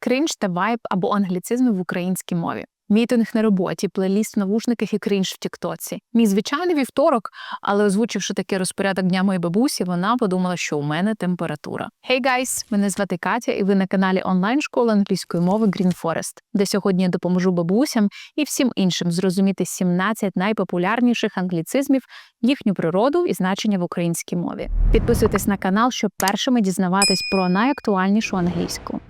кринж та вайб або англіцизми в українській мові. Мітинг на роботі, плейліст в навушниках і кринж в Тіктоці. Мій звичайний вівторок, але озвучивши такий розпорядок дня моєї бабусі, вона подумала, що у мене температура. Hey guys! Мене звати Катя, і ви на каналі онлайн школи англійської мови Green Forest, де сьогодні я допоможу бабусям і всім іншим зрозуміти 17 найпопулярніших англіцизмів, їхню природу і значення в українській мові. Підписуйтесь на канал, щоб першими дізнаватись про найактуальнішу англійську.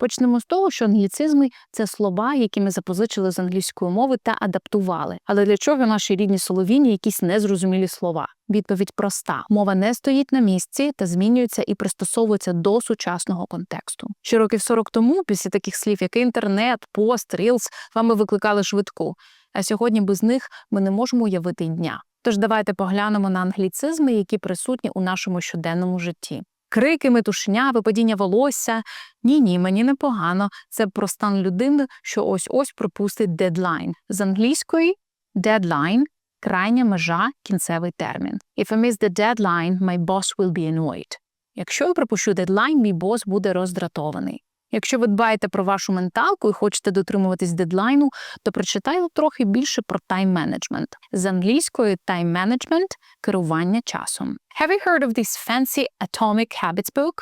Почнемо з того, що англіцизми це слова, які ми запозичили з англійської мови та адаптували. Але для чого наші рідні соловіні якісь незрозумілі слова? Відповідь проста: мова не стоїть на місці та змінюється і пристосовується до сучасного контексту. Ще років 40 тому, після таких слів, як інтернет, пост, рілс, вами викликали швидку. А сьогодні без них ми не можемо уявити дня. Тож давайте поглянемо на англіцизми, які присутні у нашому щоденному житті. Крики, метушня, випадіння волосся. Ні, ні, мені непогано. Це про стан людини, що ось ось пропустить дедлайн. З англійської дедлайн – крайня межа, кінцевий термін. If I miss the deadline, my boss will be annoyed. Якщо я пропущу дедлайн, мій бос буде роздратований. Якщо ви дбаєте про вашу менталку і хочете дотримуватись дедлайну, то прочитайте трохи більше про тайм-менеджмент. З англійської тайм-менеджмент – керування часом. Have you heard of this fancy Atomic Habits book?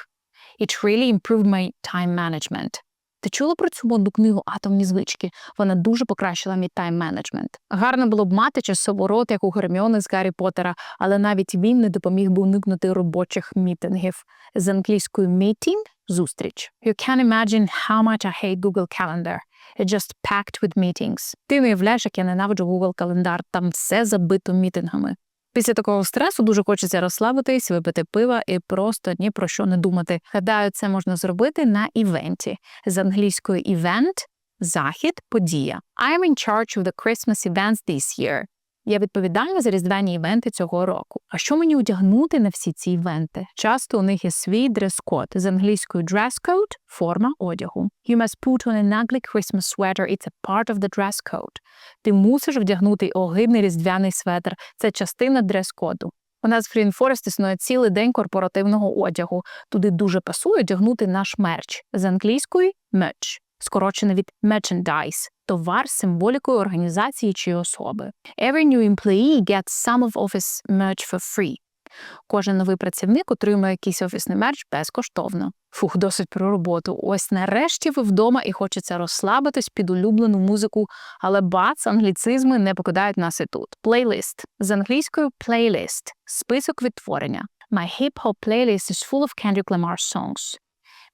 It really improved my time management. Ти чула про цю модну книгу Атомні звички? Вона дуже покращила мій тайм-менеджмент. Гарно було б мати часово рот, як у Герміони з Гаррі Поттера, але навіть він не допоміг би уникнути робочих мітингів. З англійською meeting – зустріч. You can imagine how much I hate Google Calendar. It's just packed with meetings. Ти уявляєш, як я ненавиджу Google календар, там все забито мітингами. Після такого стресу дуже хочеться розслабитись, випити пива і просто ні про що не думати. Гадаю, це можна зробити на івенті. З англійською event – захід, подія. I am in charge of the Christmas events this year. Я відповідальна за різдвяні івенти цього року. А що мені одягнути на всі ці івенти? Часто у них є свій дрес-код. З англійською dress code – форма одягу. You must put on an ugly Christmas sweater. It's a part of the dress code. Ти мусиш вдягнути огидний різдвяний светр. Це частина дрес-коду. У нас в Green існує цілий день корпоративного одягу. Туди дуже пасує одягнути наш мерч. З англійської merch, скорочено від merchandise – товар з символікою організації чи особи. Every new employee gets some of office merch for free. Кожен новий працівник отримує якийсь офісний мерч безкоштовно. Фух, досить про роботу. Ось нарешті ви вдома і хочеться розслабитись під улюблену музику, але бац, англіцизми не покидають нас і тут. Плейлист з англійською playlist – список відтворення. My hip-hop playlist is full of Kendrick Lamar songs.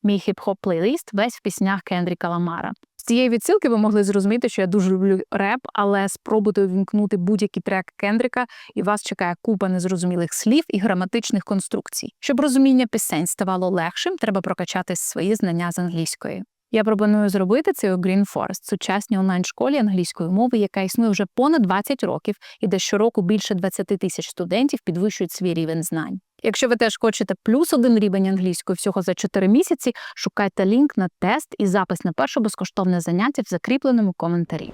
Мій хіп-хоп плейлист весь в піснях Кендріка Ламара. З цієї відсилки ви могли зрозуміти, що я дуже люблю реп, але спробуйте увімкнути будь-який трек Кендріка, і вас чекає купа незрозумілих слів і граматичних конструкцій. Щоб розуміння пісень ставало легшим, треба прокачати свої знання з англійської. Я пропоную зробити це у Green Forest, сучасній онлайн-школі англійської мови, яка існує вже понад 20 років і де щороку більше 20 тисяч студентів підвищують свій рівень знань. Якщо ви теж хочете плюс один рівень англійської всього за 4 місяці, шукайте лінк на тест і запис на перше безкоштовне заняття в закріпленому коментарі.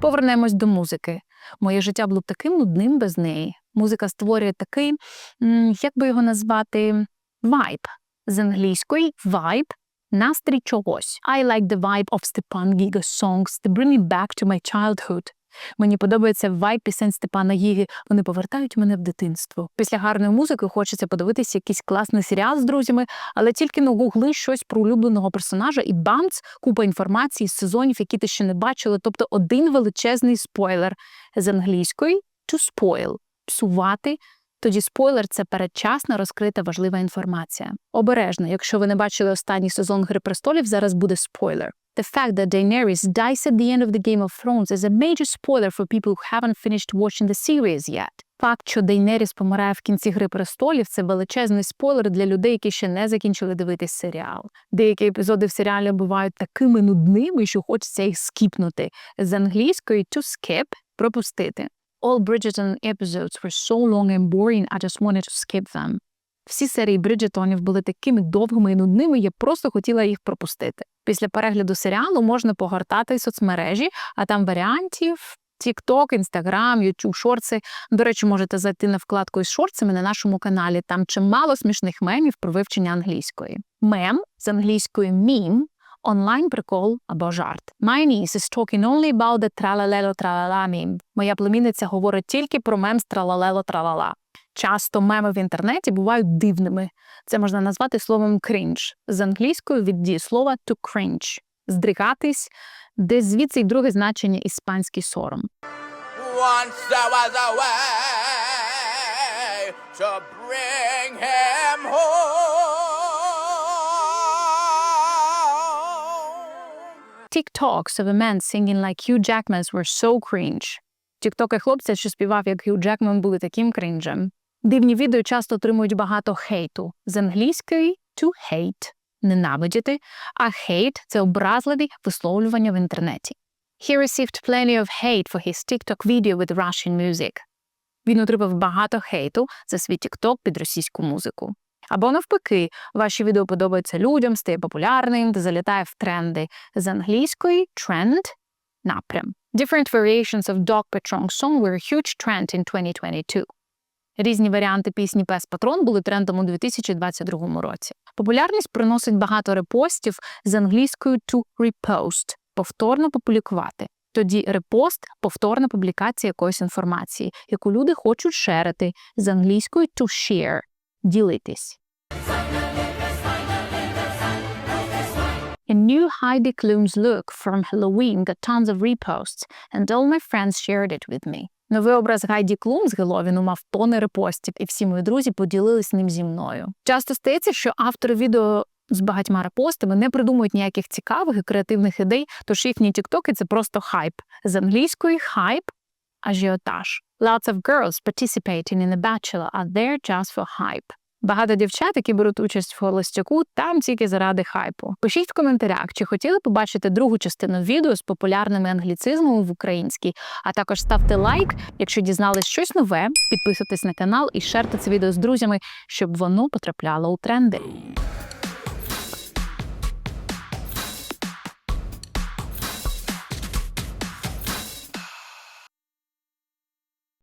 Повернемось до музики. Моє життя було б таким нудним без неї. Музика створює такий, як би його назвати, вайб. З англійської vibe – настрій чогось. I like the vibe of Stepan Giga songs. They bring me back to my childhood. Мені подобається вайп пісень Степана Гіги. Вони повертають мене в дитинство. Після гарної музики хочеться подивитися якийсь класний серіал з друзями, але тільки на гугли щось про улюбленого персонажа і бамц, купа інформації з сезонів, які ти ще не бачили. Тобто один величезний спойлер з англійської to spoil – псувати. Тоді спойлер це передчасно розкрита важлива інформація. Обережно, якщо ви не бачили останній сезон Гри престолів, зараз буде спойлер. The fact that Daenerys dies at the end of the Game of Thrones is a major spoiler for people who haven't finished watching the series yet. Факт, що Дейнеріс помирає в кінці Гри престолів, це величезний спойлер для людей, які ще не закінчили дивитись серіал. Деякі епізоди в серіалі бувають такими нудними, що хочеться їх скіпнути. З англійської to skip – пропустити. All Bridgerton episodes were so long and boring, I just wanted to skip them. Всі серії Бриджетонів були такими довгими і нудними, я просто хотіла їх пропустити. Після перегляду серіалу можна погортати соцмережі, а там варіантів TikTok, Instagram, YouTube, шорти. До речі, можете зайти на вкладку із шорцами на нашому каналі. Там чимало смішних мемів про вивчення англійської. Мем з англійської meme – онлайн прикол або жарт. My niece is talking only about the tralalelo tralala meme. Моя племінниця говорить тільки про мем з тралалело тралала. Часто меми в інтернеті бувають дивними. Це можна назвати словом cringe. З англійською від дієслова to cringe – здригатись, де звідси й друге значення іспанський сором. Once there was a way to bring him TikToks of a man singing like Hugh Jackman's were so cringe. Тіктоки хлопця, що співав як Хью Джекман, були таким кринжем. Дивні відео часто отримують багато хейту. З англійської to hate – ненавидіти, а hate – це образливі висловлювання в інтернеті. He received plenty of hate for his TikTok video with Russian music. Він отримав багато хейту за свій TikTok під російську музику. Або навпаки, ваші відео подобаються людям, стає популярним та залітає в тренди. З англійської trend – напрям. Different variations of Dog Patrol song were a huge trend in 2022. Різні варіанти пісні Пес Патрон були трендом у 2022 році. Популярність приносить багато репостів з англійською to repost – повторно публікувати. Тоді репост повторна публікація якоїсь інформації, яку люди хочуть шерити з англійською to share – ділитись. A new Heidi Klum's look from Halloween got tons of reposts, and all my friends shared it with me. Новий образ Гайді Клум з Геловіну мав тони репостів, і всі мої друзі поділились ним зі мною. Часто стається, що автори відео з багатьма репостами не придумують ніяких цікавих і креативних ідей, тож їхні тіктоки це просто хайп. З англійської хайп ажіотаж. Lots of girls participating in The Bachelor are there just for hype. Багато дівчат, які беруть участь в холостяку, там тільки заради хайпу. Пишіть в коментарях, чи хотіли побачити другу частину відео з популярними англіцизмами в українській, а також ставте лайк, якщо дізнались щось нове, підписуйтесь на канал і шерте це відео з друзями, щоб воно потрапляло у тренди.